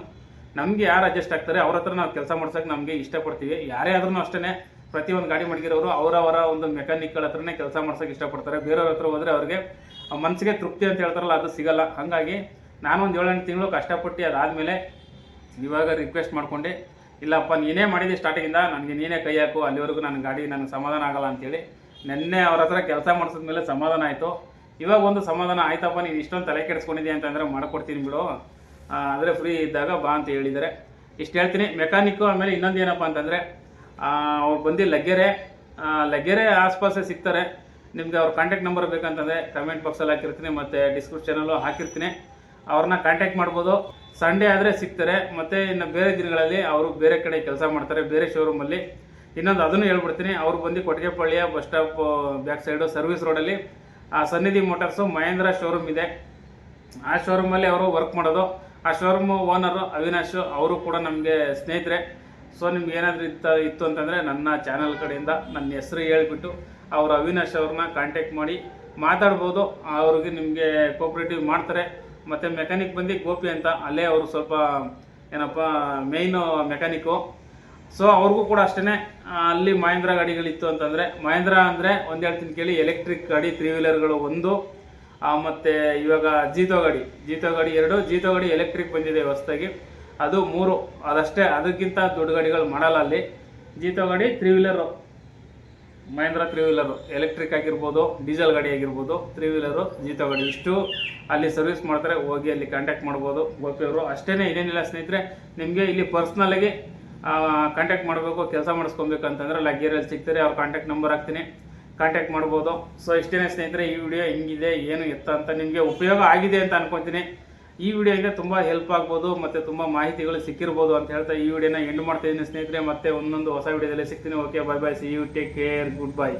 ನಮಗೆ ಯಾರು ಅಡ್ಜಸ್ಟ್ ಆಗ್ತಾರೆ, ಅವ್ರ ಹತ್ರ ನಾವು ಕೆಲಸ ಮಾಡ್ಸೋಕೆ ನಮಗೆ ಇಷ್ಟಪಡ್ತೀವಿ. ಯಾರೇ ಆದ್ರೂ ಅಷ್ಟೇ ಪ್ರತಿಯೊಂದು ಗಾಡಿ ಮಡಗಿರೋರು ಅವರವರ ಒಂದು ಮೆಕ್ಯಾನಿಕ್ಗಳ ಹತ್ರನೇ ಕೆಲಸ ಮಾಡ್ಸೋಕೆ ಇಷ್ಟಪಡ್ತಾರೆ. ಬೇರೆಯವ್ರ ಹತ್ರ ಹೋದರೆ ಅವ್ರಿಗೆ ಮನಸ್ಸಿಗೆ ತೃಪ್ತಿ ಅಂತ ಹೇಳ್ತಾರಲ್ಲ, ಅದು ಸಿಗಲ್ಲ. ಹಾಗಾಗಿ ನಾನು ಒಂದು ಏಳೆಂಟು ತಿಂಗಳು ಕಷ್ಟಪಟ್ಟು ಅದಾದಮೇಲೆ ಇವಾಗ ರಿಕ್ವೆಸ್ಟ್ ಮಾಡ್ಕೊಂಡೆ, ಇಲ್ಲಪ್ಪ, ನೀನೇ ಮಾಡಿದ್ದೆ ಸ್ಟಾರ್ಟಿಂಗಿಂದ ನನಗೆ ನೀನೇ ಕೈ ಹಾಕು, ಅಲ್ಲಿವರೆಗೂ ನನ್ನ ಗಾಡಿ ನನಗೆ ಸಮಾಧಾನ ಆಗಲ್ಲ ಅಂತೇಳಿ ನೆನ್ನೆ ಅವ್ರ ಹತ್ರ ಕೆಲಸ ಮಾಡಿಸಿದ್ಮೇಲೆ ಸಮಾಧಾನ ಆಯಿತು. ಇವಾಗ ಒಂದು ಸಮಾಧಾನ ಆಯ್ತಪ್ಪ, ನೀನು ಇಷ್ಟೊಂದು ತಲೆ ಕೆಡಿಸ್ಕೊಂಡಿದ್ಯಾ ಅಂತಂದರೆ ಮಾಡ್ಕೊಡ್ತೀನಿ ಬಿಡು. ಅಂದರೆ ಫ್ರೀ ಇದ್ದಾಗ ಬಾ ಅಂತ ಹೇಳಿದ್ದಾರೆ. ಇಷ್ಟು ಹೇಳ್ತೀನಿ ಮೆಕ್ಯಾನಿಕ್ಕು ಆಮೇಲೆ ಇನ್ನೊಂದು ಏನಪ್ಪ ಅಂತಂದರೆ ಅವ್ರು ಬಂದು ಲಗ್ಗೆರೆ ಲಗ್ಗೆರೆ ಆಸ್ಪಾಸೆ ಸಿಗ್ತಾರೆ. ನಿಮಗೆ ಅವ್ರ ಕಾಂಟ್ಯಾಕ್ಟ್ ನಂಬರ್ ಬೇಕಂತಂದರೆ ಕಮೆಂಟ್ ಬಾಕ್ಸಲ್ಲಿ ಹಾಕಿರ್ತೀನಿ, ಮತ್ತು ಡಿಸ್ಕ್ರಿಪ್ಷನಲ್ಲೂ ಹಾಕಿರ್ತೀನಿ. ಅವ್ರನ್ನ ಕಾಂಟ್ಯಾಕ್ಟ್ ಮಾಡ್ಬೋದು. ಸಂಡೇ ಆದರೆ ಸಿಗ್ತಾರೆ. ಮತ್ತು ಇನ್ನು ಬೇರೆ ದಿನಗಳಲ್ಲಿ ಅವರು ಬೇರೆ ಕಡೆ ಕೆಲಸ ಮಾಡ್ತಾರೆ, ಬೇರೆ ಶೋರೂಮಲ್ಲಿ ಇನ್ನೊಂದು ಅದನ್ನು ಹೇಳ್ಬಿಡ್ತೀನಿ. ಅವ್ರು ಬಂದು ಕೊಟ್ಟಿಗೆಪಳ್ಳಿಯ bus stop back side service ರೋಡಲ್ಲಿ ಆ ಸನ್ನಿಧಿ ಮೋಟರ್ಸು ಮಹೇಂದ್ರ ಶೋರೂಮ್ ಇದೆ. ಆ ಶೋರೂಮಲ್ಲಿ ಅವರು ವರ್ಕ್ ಮಾಡೋದು. ಆ ಶೋರೂಮ್ ಓನರು ಅವಿನಾಶ್ ಅವರು ಕೂಡ ನಮಗೆ ಸ್ನೇಹಿತರೆ. ಸೊ ನಿಮ್ಗೆ ಏನಾದರೂ ಇತ್ತು ಇತ್ತು ಅಂತಂದರೆ ನನ್ನ ಚಾನಲ್ ಕಡೆಯಿಂದ ನನ್ನ ಹೆಸರು ಹೇಳ್ಬಿಟ್ಟು ಅವರು ಅವಿನಾಶ್ ಅವ್ರನ್ನ ಕಾಂಟ್ಯಾಕ್ಟ್ ಮಾಡಿ ಮಾತಾಡ್ಬೋದು. ಅವ್ರಿಗೆ ನಿಮಗೆ ಕೋಪ್ರೇಟಿವ್ ಮಾಡ್ತಾರೆ. ಮತ್ತು ಮೆಕ್ಯಾನಿಕ್ ಬಂದು ಗೋಪಿ ಅಂತ. ಅಲ್ಲೇ ಅವರು ಸ್ವಲ್ಪ, ಏನಪ್ಪ ಮೇಯ್ನು ಮೆಕ್ಯಾನಿಕ್ಕು ಸೊ ಅವ್ರಿಗೂ ಕೂಡ ಅಷ್ಟೇ ಅಲ್ಲಿ ಮಹೇಂದ್ರ ಗಾಡಿಗಳಿತ್ತು ಅಂತಂದರೆ, ಮಹೇಂದ್ರ ಅಂದರೆ ಒಂದು ಹೇಳ್ತೀನಿ ಕೇಳಿ ಎಲೆಕ್ಟ್ರಿಕ್ ಗಾಡಿ ತ್ರೀ ವೀಲರ್ಗಳು ಒಂದು ಮತ್ತು ಮತ್ತೆ ಇವಾಗ ಜೀತೋ ಗಾಡಿ. ಜೀತೋ ಗಾಡಿ ಎರಡು ಜೀತೋ ಗಾಡಿ ಎಲೆಕ್ಟ್ರಿಕ್ ಬಂದಿದೆ ಹೊಸದಾಗಿ. ಅದು ಮೂರು. ಅದಷ್ಟೇ, ಅದಕ್ಕಿಂತ ದೊಡ್ಡ ಗಾಡಿಗಳು ಮಾಡಲ್ಲ ಅಲ್ಲಿ. ಜೀತೋ ಗಾಡಿ three wheeler Mahindra three wheeler electric ಆಗಿರ್ಬೋದು ಡೀಸೆಲ್ ಗಾಡಿ ಆಗಿರ್ಬೋದು ತ್ರೀ ವೀಲರು ಜೀತೋ ಗಾಡಿ ಇಷ್ಟು ಅಲ್ಲಿ ಸರ್ವಿಸ್ ಮಾಡ್ತಾರೆ, ಹೋಗಿ ಅಲ್ಲಿ ಕಾಂಟ್ಯಾಕ್ಟ್ ಮಾಡ್ಬೋದು ಗೋಪಿಯವರು ಅಷ್ಟೇ ಏನೇನಿಲ್ಲ ಸ್ನೇಹಿತರೆ, ನಿಮಗೆ ಇಲ್ಲಿ ಪರ್ಸ್ನಲಾಗಿ ಕಾಂಟ್ಯಾಕ್ಟ್ ಮಾಡಬೇಕು, ಕೆಲಸ ಮಾಡಿಸ್ಕೊಬೇಕು ಅಂತಂದರೆ ಲಗ್ಗೇರಿಯಲ್ಲಿ ಸಿಗ್ತಾರೆ, ಅವ್ರ ಕಾಂಟ್ಯಾಕ್ಟ್ ನಂಬರ್ ಹಾಕ್ತೀನಿ. ಕಾಂಟ್ಯಾಕ್ಟ್ ಮಾಡ್ಬೋದು. ಸೊ ಇಷ್ಟೇ ಸ್ನೇಹಿತರೆ, ಈ ವಿಡಿಯೋ ಹೆಂಗಿದೆ, ಏನು ಎತ್ತ ಅಂತ ನಿಮಗೆ ಉಪಯೋಗ ಆಗಿದೆ ಅಂತ ಅನ್ಕೊತೀನಿ. ಈ ವಿಡಿಯೋಗೆ ತುಂಬ ಹೆಲ್ಪ್ ಆಗ್ಬೋದು, ಮತ್ತು ತುಂಬ ಮಾಹಿತಿಗಳು ಸಿಕ್ಕಿರ್ಬೋದು ಅಂತ ಹೇಳ್ತಾ ಈ ವಿಡಿಯೋನ ಎಂಡ್ ಮಾಡ್ತಾ ಇದ್ದೀನಿ ಸ್ನೇಹಿತರೆ. ಮತ್ತೆ ಒಂದೊಂದು ಹೊಸ ವಿಡಿಯೋದಲ್ಲಿ ಸಿಗ್ತೀನಿ. Okay bye bye see you take care good bye